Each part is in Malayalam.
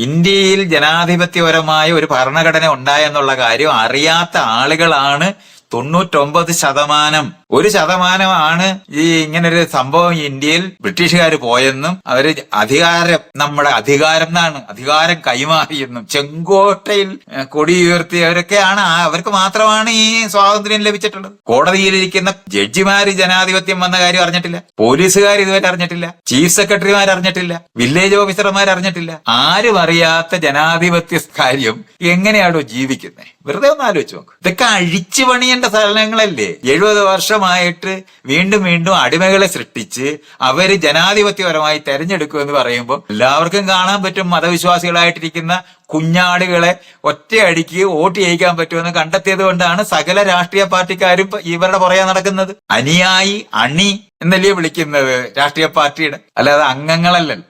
ഇന്ത്യയിൽ ജനാധിപത്യപരമായ ഒരു ഭരണഘടന ഉണ്ടായെന്നുള്ള കാര്യം അറിയാത്ത ആളുകളാണ് തൊണ്ണൂറ്റൊമ്പത് ശതമാനം. ഒരു ശതമാനമാണ് ഈ ഇങ്ങനൊരു സംഭവം ഇന്ത്യയിൽ ബ്രിട്ടീഷുകാർ പോയെന്നും അവർ അധികാരം നമ്മുടെ അധികാരം എന്നാണ് അധികാരം കൈമാറിയെന്നും ചെങ്കോട്ടയിൽ കൊടിയുയർത്തിയവരൊക്കെയാണ് അവർക്ക് മാത്രമാണ് ഈ സ്വാതന്ത്ര്യം ലഭിച്ചിട്ടുള്ളത്. കോടതിയിലിരിക്കുന്ന ജഡ്ജിമാര് ജനാധിപത്യം വന്ന കാര്യം അറിഞ്ഞിട്ടില്ല. പോലീസുകാർ ഇതുവരെ അറിഞ്ഞിട്ടില്ല. ചീഫ് സെക്രട്ടറിമാർ അറിഞ്ഞിട്ടില്ല. വില്ലേജ് ഓഫീസർമാർ അറിഞ്ഞിട്ടില്ല. ആരും അറിയാത്ത ജനാധിപത്യ കാര്യം എങ്ങനെയാണോ ജീവിക്കുന്നത് വെറുതെ ഒന്ന് ആലോചിച്ച് നോക്ക്. ഇതൊക്കെ അഴിച്ചു പണിയേണ്ട സ്ഥലങ്ങളല്ലേ എഴുപത് വർഷമായിട്ട് വീണ്ടും വീണ്ടും അടിമകളെ സൃഷ്ടിച്ച് അവർ ജനാധിപത്യപരമായി തെരഞ്ഞെടുക്കും എന്ന് പറയുമ്പോൾ എല്ലാവർക്കും കാണാൻ പറ്റും മതവിശ്വാസികളായിട്ടിരിക്കുന്ന കുഞ്ഞാടുകളെ ഒറ്റയടിക്ക് വോട്ട് ചെയ്യിക്കാൻ പറ്റുമെന്ന് കണ്ടെത്തിയത് കൊണ്ടാണ് സകല രാഷ്ട്രീയ പാർട്ടിക്കാരും ഇവരുടെ പുറകെ നടക്കുന്നത്. അനിയായി അണി എന്നല്ലേ വിളിക്കുന്നത് രാഷ്ട്രീയ പാർട്ടിയുടെ. അല്ലാതെ അംഗങ്ങളല്ലല്ലോ.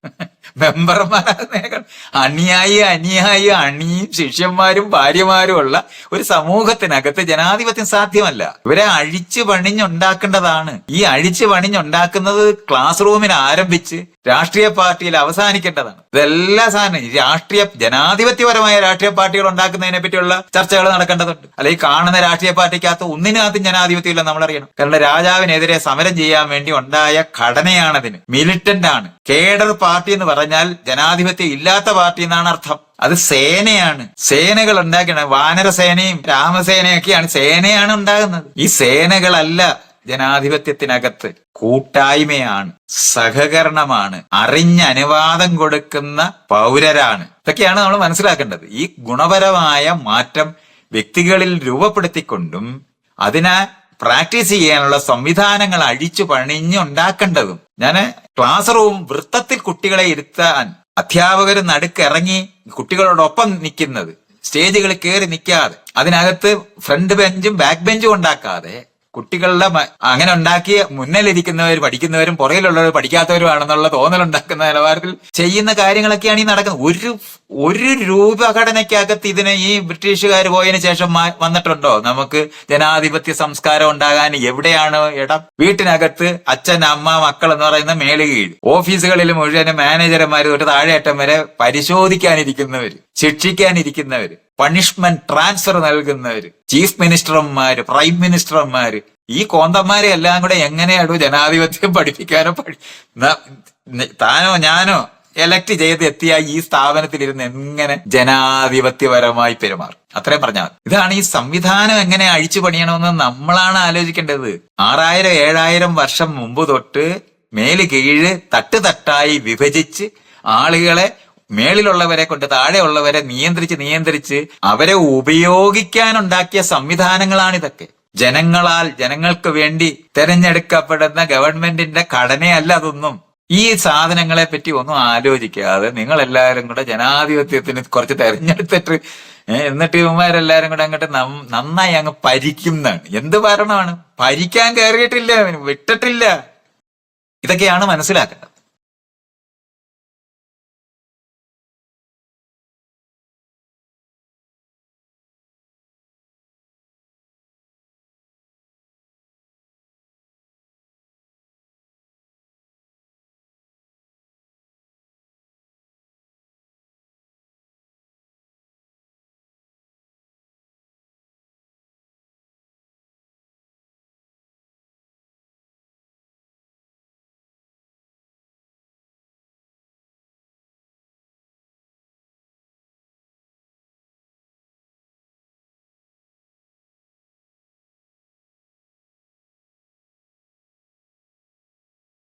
മെമ്പർമാരാണ് അണിയായി അനിയായി അണിയും ശിഷ്യന്മാരും ഭാര്യമാരും ഉള്ള ഒരു സമൂഹത്തിനകത്ത് ജനാധിപത്യം സാധ്യമല്ല. ഇവരെ അഴിച്ചു പണിഞ്ഞുണ്ടാക്കേണ്ടതാണ് ഈ അഴിച്ചു പണിഞ്ഞുണ്ടാക്കുന്നത് ക്ലാസ് റൂമിൽ ആരംഭിച്ച് രാഷ്ട്രീയ പാർട്ടിയിൽ അവസാനിക്കേണ്ടതാണ്. ഇതെല്ലാം സാധനം രാഷ്ട്രീയ ജനാധിപത്യപരമായ രാഷ്ട്രീയ പാർട്ടികൾ ഉണ്ടാക്കുന്നതിനെ പറ്റിയുള്ള ചർച്ചകൾ നടക്കേണ്ടതുണ്ട്. അല്ലെങ്കിൽ കാണുന്ന രാഷ്ട്രീയ പാർട്ടിക്കകത്ത് ഒന്നിനകത്തും ജനാധിപത്യമില്ല നമ്മൾ അറിയണം കാരണം രാജാവിനെതിരെ സമരം ചെയ്യാൻ വേണ്ടി ഉണ്ടായ ഘടനയാണതിന്. മിലിറ്റന്റ് ആണ്. കേഡർ പാർട്ടി എന്ന് പറഞ്ഞാൽ ജനാധിപത്യം ഇല്ലാത്ത പാർട്ടി എന്നാണ് അർത്ഥം. അത് സേനയാണ്. സേനകൾ ഉണ്ടാക്കണം വാനരസേനയും രാമസേനയൊക്കെയാണ് സേനയാണ് ഉണ്ടാകുന്നത്. ഈ സേനകളല്ല ജനാധിപത്യത്തിനകത്ത് കൂട്ടായ്മയാണ് സഹകരണമാണ് അറിഞ്ഞ അനുവാദം കൊടുക്കുന്ന പൗരരാണ്. ഇതൊക്കെയാണ് നമ്മൾ മനസ്സിലാക്കേണ്ടത്. ഈ ഗുണപരമായ മാറ്റം വ്യക്തികളിൽ രൂപപ്പെടുത്തിക്കൊണ്ടും അതിനെ പ്രാക്ടീസ് ചെയ്യാനുള്ള സംവിധാനങ്ങൾ അഴിച്ചു പണിഞ്ഞുണ്ടാക്കേണ്ടതും ഞാൻ ക്ലാസ് റൂം വൃത്തത്തിൽ കുട്ടികളെ ഇരുത്താൻ അധ്യാപകർ നടുക്കിറങ്ങി കുട്ടികളോടൊപ്പം നിൽക്കുന്നത് സ്റ്റേജുകളിൽ കയറി നിൽക്കാതെ അതിനകത്ത് ഫ്രണ്ട് ബെഞ്ചും ബാക്ക് ബെഞ്ചും ഉണ്ടാക്കാതെ കുട്ടികളുടെ അങ്ങനെ ഉണ്ടാക്കിയ മുന്നിലിരിക്കുന്നവർ പഠിക്കുന്നവരും പുറകിലുള്ളവർ പഠിക്കാത്തവരുമാണെന്നുള്ള തോന്നലുണ്ടാക്കുന്ന നിലവാരത്തിൽ ചെയ്യുന്ന കാര്യങ്ങളൊക്കെയാണ് ഈ നടക്കുന്നത്. ഒരു ഒരു രൂപഘടനയ്ക്കകത്ത് ഇതിനെ ഈ ബ്രിട്ടീഷുകാർ പോയതിനു ശേഷം വന്നിട്ടുണ്ടോ? നമുക്ക് ജനാധിപത്യ സംസ്കാരം ഉണ്ടാകാൻ എവിടെയാണ് ഇടം? വീട്ടിനകത്ത് അച്ഛൻ അമ്മ മക്കൾ എന്ന് പറയുന്ന മേലുകീഴ്. ഓഫീസുകളിൽ മുഴുവൻ മാനേജർമാർ തൊട്ട് താഴെയറ്റം വരെ പരിശോധിക്കാനിരിക്കുന്നവര് ശിക്ഷിക്കാനിരിക്കുന്നവര്. പണിഷ്മെന്റ് ട്രാൻസ്ഫർ നൽകുന്നവര് ചീഫ് മിനിസ്റ്റർമാര് പ്രൈം മിനിസ്റ്റർമാര് ഈ കോന്തന്മാരെ എല്ലാം കൂടെ എങ്ങനെയാണ് ജനാധിപത്യം പഠിപ്പിക്കാനോ പഠി താനോ ഞാനോ എലക്ട് ചെയ്ത് എത്തിയ ഈ സ്ഥാപനത്തിൽ ഇരുന്ന് എങ്ങനെ ജനാധിപത്യപരമായി പെരുമാറും? അത്രയും പറഞ്ഞാൽ ഇതാണ് ഈ സംവിധാനം എങ്ങനെ അഴിച്ചു പണിയണമെന്ന് നമ്മളാണ് ആലോചിക്കേണ്ടത്. ആറായിരം ഏഴായിരം വർഷം മുമ്പ് തൊട്ട് മേൽ കീഴ് തട്ട് തട്ടായി വിഭജിച്ച് ആളുകളെ മേളിലുള്ളവരെ കൊണ്ട് താഴെയുള്ളവരെ നിയന്ത്രിച്ച് നിയന്ത്രിച്ച് അവരെ ഉപയോഗിക്കാനുണ്ടാക്കിയ സംവിധാനങ്ങളാണ് ഇതൊക്കെ ജനങ്ങളാൽ ജനങ്ങൾക്ക് വേണ്ടി തെരഞ്ഞെടുക്കപ്പെടുന്ന ഗവൺമെന്റിന്റെ ഘടനയല്ല അതൊന്നും. ഈ സാധനങ്ങളെ പറ്റി ഒന്നും ആലോചിക്കാതെ നിങ്ങൾ എല്ലാവരും കൂടെ ജനാധിപത്യത്തിന് കുറച്ച് തെരഞ്ഞെടുത്തിട്ട് എന്നിട്ട് ഇവന്മാരെല്ലാരും കൂടെ അങ്ങോട്ട് നന്നായി അങ്ങ് പരിക്കുന്നതാണ് എന്ത് ഭരണമാണ്? പരിക്കാൻ കയറിയിട്ടില്ല വിട്ടിട്ടില്ല. ഇതൊക്കെയാണ് മനസ്സിലാക്കേണ്ടത്.